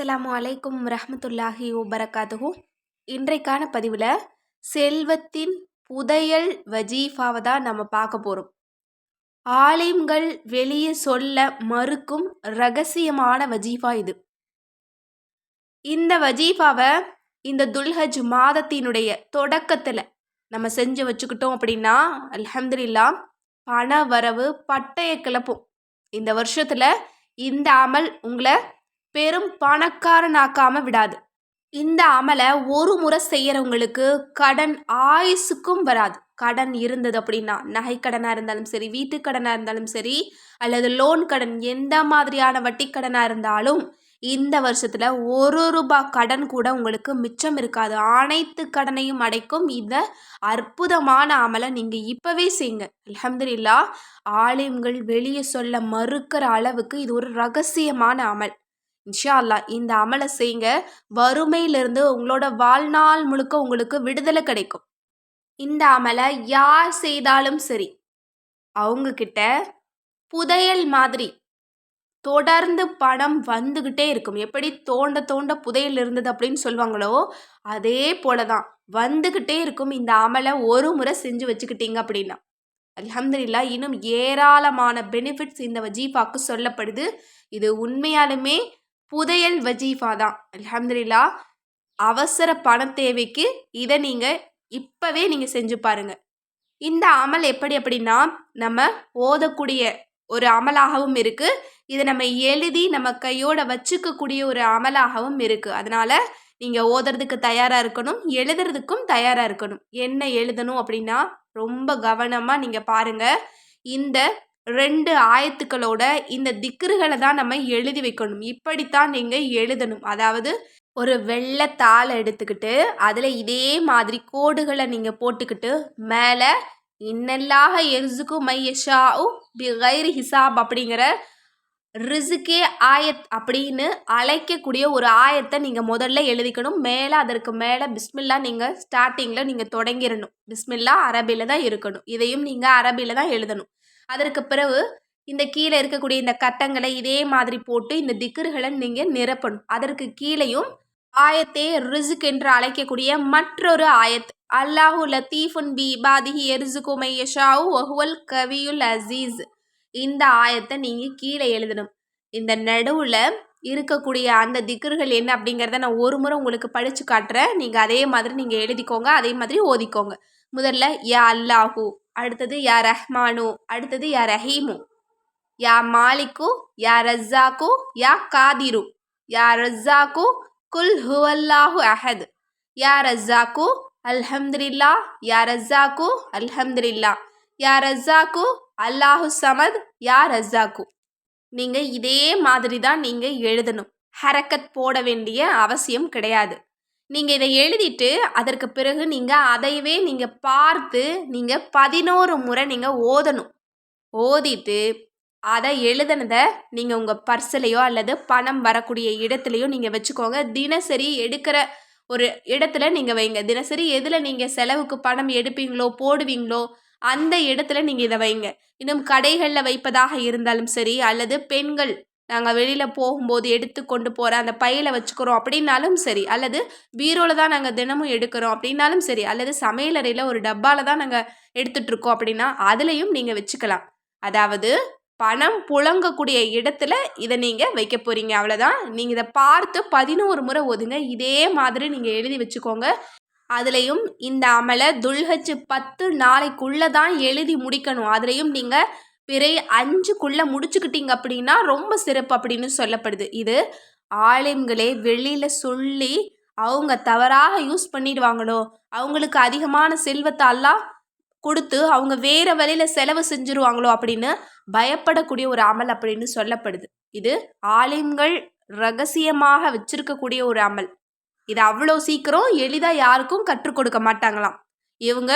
அஸ்ஸலாமு அலைக்கும் ரஹமத்துல்லாஹி வபரகாத்துஹு. இன்றைக்கான பதிவில் செல்வத்தின் புதையல் வஜீஃபாவை தான் நம்ம பார்க்க போகிறோம் ஆலிம்கள் வெளியே சொல்ல மறுக்கும் ரகசியமான வஜீஃபா இது. இந்த வஜீஃபாவை இந்த துல்ஹஜ் மாதத்தினுடைய தொடக்கத்தில் நம்ம செஞ்சு வச்சுக்கிட்டோம் அப்படின்னா அலமதுல்லா பண வரவு பட்டய கிளப்பும். இந்த வருஷத்தில் இந்த அமல் உங்களை பெரும் பணக்காரனாக்காம விடாது. இந்த அமலை ஒரு முறை செய்கிறவங்களுக்கு கடன் ஆயுசுக்கும் வராது. கடன் இருந்தது அப்படின்னா நகை கடனாக இருந்தாலும் சரி வீட்டு கடனாக இருந்தாலும் சரி அல்லது லோன் கடன் எந்த மாதிரியான வட்டி கடனாக இருந்தாலும் இந்த வருஷத்தில் ஒரு ரூபாய் கடன் கூட உங்களுக்கு மிச்சம் இருக்காது. அனைத்து கடனையும் அடைக்கும் இந்த அற்புதமான அமலை நீங்கள் இப்போவே செய்யுங்க. அலமதுல்லா ஆலயங்கள் வெளியே சொல்ல மறுக்கிற அளவுக்கு இது ஒரு ரகசியமான அமல். இன்ஷா அல்லா இந்த அமலை செய்யுங்க. வறுமையிலிருந்து உங்களோட வாழ்நாள் முழுக்க உங்களுக்கு விடுதலை கிடைக்கும். இந்த அமலை யார் செய்தாலும் சரி அவங்கக்கிட்ட புதையல் மாதிரி தொடர்ந்து பணம் வந்துக்கிட்டே இருக்கும். எப்படி தோண்ட தோண்ட புதையல் இருந்தது அப்படின்னு சொல்லுவாங்களோ அதே போல தான் வந்துக்கிட்டே இருக்கும் இந்த அமலை ஒரு முறை செஞ்சு வச்சுக்கிட்டீங்க அப்படின்னா. அலமதுல்லா இன்னும் ஏராளமான பெனிஃபிட்ஸ் இந்த வஜீஃபாக்கு சொல்லப்படுது. இது உண்மையாலுமே புதையல் வஜீஃபா தான் அலமதுல்லா அவசர பண தேவைக்கு இதை நீங்கள் இப்போவே நீங்கள் செஞ்சு பாருங்கள் இந்த அமல் எப்படி அப்படின்னா நம்ம ஓதக்கூடிய ஒரு அமலாகவும் இருக்குது இதை நம்ம எழுதி நம்ம கையோட வச்சுக்கக்கூடிய ஒரு அமலாகவும் இருக்குது அதனால் நீங்கள் ஓதுறதுக்கு தயாராக இருக்கணும் எழுதுறதுக்கும் தயாராக இருக்கணும். என்ன எழுதணும் அப்படின்னா ரொம்ப கவனமாக நீங்கள் பாருங்கள் இந்த ரெண்டு ஆயத்துக்களோட இந்த திக்ருகளை தான் நம்ம எழுதி வைக்கணும். இப்படித்தான் நீங்கள் எழுதணும். அதாவது ஒரு வெள்ளை தாளை எடுத்துக்கிட்டு அதில் இதே மாதிரி கோடுகளை நீங்கள் போட்டுக்கிட்டு மேலே இன்னல்லாக எர்சுக்கு மையஷா பிகைர் ஹிசாப் அப்படிங்கிற ரிசுக்கே ஆயத் அப்படின்னு அழைக்கக்கூடிய ஒரு ஆயத்தை நீங்கள் முதல்ல எழுதிக்கணும். மேலே அதற்கு மேலே பிஸ்மில்லா நீங்கள் ஸ்டார்டிங்கில் நீங்கள் தொடங்கிடணும் பிஸ்மில்லா அரபியில் தான் இருக்கணும். இதையும் நீங்கள் அரபியில் தான் எழுதணும். அதற்கு பிறகு இந்த கீழே இருக்கக்கூடிய இந்த கட்டங்களை இதே மாதிரி போட்டு இந்த திக்கர்களை நீங்கள் நிரப்பணும். அதற்கு கீழேயும் ஆயத்தே ரிசுக் என்று அழைக்கக்கூடிய மற்றொரு ஆயத். அல்லாஹு லத்தீஃபுன் பி பாதிஹி எரிசுகுமை யஷாவு ஒஹுவல் கவியுல் அசீஸ். இந்த ஆயத்தை நீங்கள் கீழே எழுதணும். இந்த நடுவில் இருக்கக்கூடிய அந்த திக்கர்கள் என்ன அப்படிங்கிறத நான் ஒரு முறை உங்களுக்கு படித்து காட்டுறேன். நீங்கள் அதே மாதிரி நீங்கள் எழுதிக்கோங்க அதே மாதிரி ஓதிக்கோங்க. முதல்ல யா அல்லாஹூ அடுத்தது யா ரஹ்மானு. அடுத்தது யா ரஹீமு. யா மாலிக்கு யா ரஸ்ஸாக்கு யா காதிரு. யா ரஸ்ஸாக்கு குல் ஹுவல்லாஹு அஹத். யா ரஸ்ஸாக்கு அல்ஹம்துலில்லா யா ரஸ்ஸாக்கு அல்ஹம்துலில்லா யா ரஸ்ஸாக்கு அல்லாஹு சமத். யா ரஸ்ஸாக்கு. நீங்கள் இதே மாதிரி தான் நீங்கள் எழுதணும். ஹரக்கத் போட வேண்டிய அவசியம் கிடையாது. நீங்கள் இதை எழுதிட்டு அதற்கு பிறகு நீங்கள் அதையவே நீங்கள் பார்த்து நீங்கள் பதினோரு முறை நீங்கள் ஓதணும். ஓதிட்டு அதை எழுதுனதை நீங்கள் உங்கள் பர்ஸ்லையோ அல்லது பணம் வரக்கூடிய இடத்துலையோ நீங்கள் வச்சுக்கோங்க. தினசரி எடுக்கிற ஒரு இடத்துல நீங்கள் வைங்க. தினசரி எதில் நீங்கள் செலவுக்கு பணம் எடுப்பீங்களோ போடுவீங்களோ அந்த இடத்துல நீங்கள் இதை வைங்க. இன்னும் கடைகளில் வைப்பதாக இருந்தாலும் சரி அல்லது பெண்கள் நாங்கள் வெளியில் போகும்போது எடுத்து கொண்டு போகிற அந்த பையில் வச்சுக்கிறோம் அப்படின்னாலும் சரி. அல்லது பீரோவில் தான் நாங்கள் தினமும் எடுக்கிறோம் அப்படின்னாலும் சரி. அல்லது சமையலறையில் ஒரு டப்பாவில் தான் நாங்கள் எடுத்துகிட்ருக்கோம் அப்படின்னா அதுலேயும் நீங்கள் வச்சுக்கலாம். அதாவது பணம் புழங்கக்கூடிய இடத்துல இதை நீங்கள் வைக்க போகிறீங்க அவ்வளோதான் நீங்கள் இதை பார்த்து பதினோரு முறை ஒதுங்க இதே மாதிரி நீங்கள் எழுதி வச்சுக்கோங்க. அதுலேயும் இந்த அமலை துல்ஹச்சு பத்து நாளைக்குள்ளே தான் எழுதி முடிக்கணும். அதுலேயும் நீங்கள் பிறை அஞ்சுக்குள்ளே முடிச்சுக்கிட்டீங்க அப்படின்னா ரொம்ப சிறப்பு அப்படின்னு சொல்லப்படுது. இது ஆலயங்களே வெளியில் சொல்லி அவங்க தவறாக யூஸ் பண்ணிடுவாங்களோ? அவங்களுக்கு அதிகமான செல்வத்தாலாம் கொடுத்து அவங்க வேறு வழியில் செலவு செஞ்சுருவாங்களோ அப்படின்னு பயப்படக்கூடிய ஒரு அமல் அப்படின்னு சொல்லப்படுது. இது ஆலயங்கள் ரகசியமாக வச்சிருக்கக்கூடிய ஒரு அமல். இது அவ்வளோ சீக்கிரம் எளிதாக யாருக்கும் கற்றுக் கொடுக்க மாட்டாங்களாம். இவங்க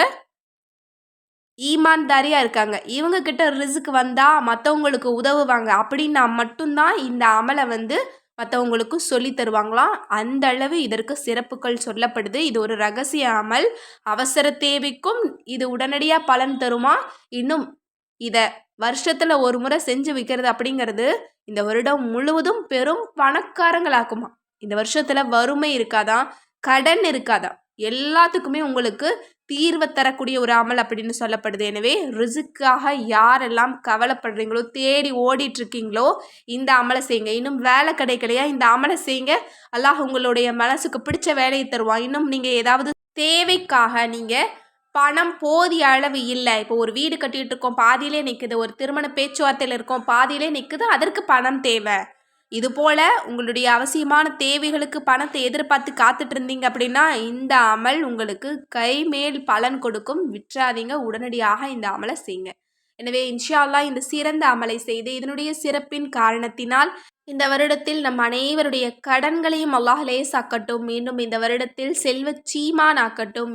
ஈமான்தாரியாக இருக்காங்க. இவங்க கிட்ட ரிசுக்கு வந்தால் மற்றவங்களுக்கு உதவுவாங்க. அப்படின்னா மட்டும்தான் இந்த அமலை வந்து மற்றவங்களுக்கு சொல்லி தருவாங்களாம். அந்த அளவு இதற்கு சிறப்புகள் சொல்லப்படுது. இது ஒரு ரகசிய அமல். அவசர தேவைக்கும் இது உடனடியாக பலன் தருமா? இன்னும் இதை வருஷத்தில் ஒரு முறை செஞ்சு வைக்கிறது அப்படிங்கிறது இந்த வருடம் முழுவதும் பெரும் பணக்காரங்களாக்குமா. இந்த வருஷத்தில் வறுமை இருக்காதான் கடன் இருக்காதான் எல்லாத்துக்குமே உங்களுக்கு தீர்வை தரக்கூடிய ஒரு அமல் அப்படின்னு சொல்லப்படுது. எனவே ரிசுக்காக யாரெல்லாம் கவலைப்படுறீங்களோ தேடி ஓடிட்டு இருக்கீங்களோ இந்த அமலை செய்யுங்க. இன்னும் வேலை கிடைக்கலையா? இந்த அமலை செய்யுங்க. அல்லாஹ் உங்களுடைய மனசுக்கு பிடிச்ச வேலையை தருவான். இன்னும் நீங்கள் ஏதாவது தேவைக்காக நீங்கள் பணம் போதிய அளவு இல்லை. இப்போ ஒரு வீடு கட்டிகிட்டு இருக்கோம். பாதியிலே நிற்குது ஒரு திருமண பேச்சுவார்த்தையில் இருக்கோம். பாதியிலே நிற்குது அதற்கு பணம் தேவை. இதுபோல் உங்களுடைய அவசியமான தேவைகளுக்கு பணத்தை எதிர்பார்த்து காத்துட்டு இருந்தீங்க அப்படின்னா இந்த அமல் உங்களுக்கு கைமேல் பலன் கொடுக்கும். விற்றாதீங்க. உடனடியாக இந்த அமலை செய்யுங்க. எனவே இன்ஷா இந்த சிறந்த அமலை செய்து இதனுடைய சிறப்பின் காரணத்தினால் இந்த வருடத்தில் நம் அனைவருடைய கடன்களையும் அல்லாஹ் லேசாக்கட்டும். மீண்டும் இந்த வருடத்தில் செல்வ சீமான் ஆக்கட்டும்